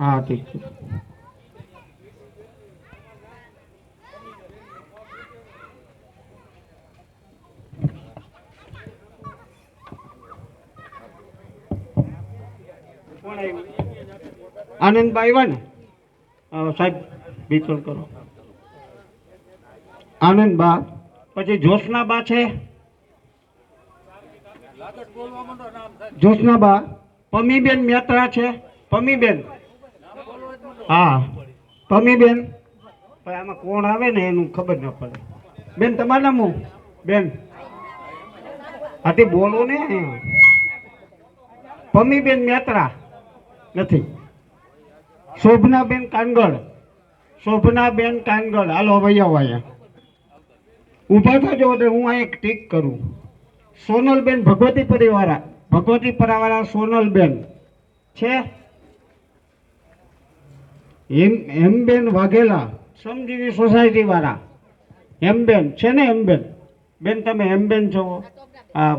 હા, ઠીક છે. આનંદભાઈ આવ્યા ને? સાહેબ વિતરણ કરો. આનંદબા, પછી જોશનાબા છે? જોશનાબા પમીબેન મેત્રા છે? પમીબેન હા. પમીબેન પણ આમાં કોણ આવે ને એનું ખબર ન પડે. બેન, તમારું નામ હું બેન. હાથી બોલો ને. પમીબેન મેત્રા નથી. શોભનાબેન કાનગડ શોભનાબેન કાનગડ હાલો ભાઈ આવો અહીંયા. ઊભા થજો એટલે હું એક ટીક કરું. સોનલબેન ભગવતી પરિવાર ભગવતી પરિવારા સોનલબેન. છે? હેમ એમબેન વાઘેલા સમજીવી સોસાયટી વાળા. હેમબેન છે ને એમબેન બેન? તમે એમબેન છો? હા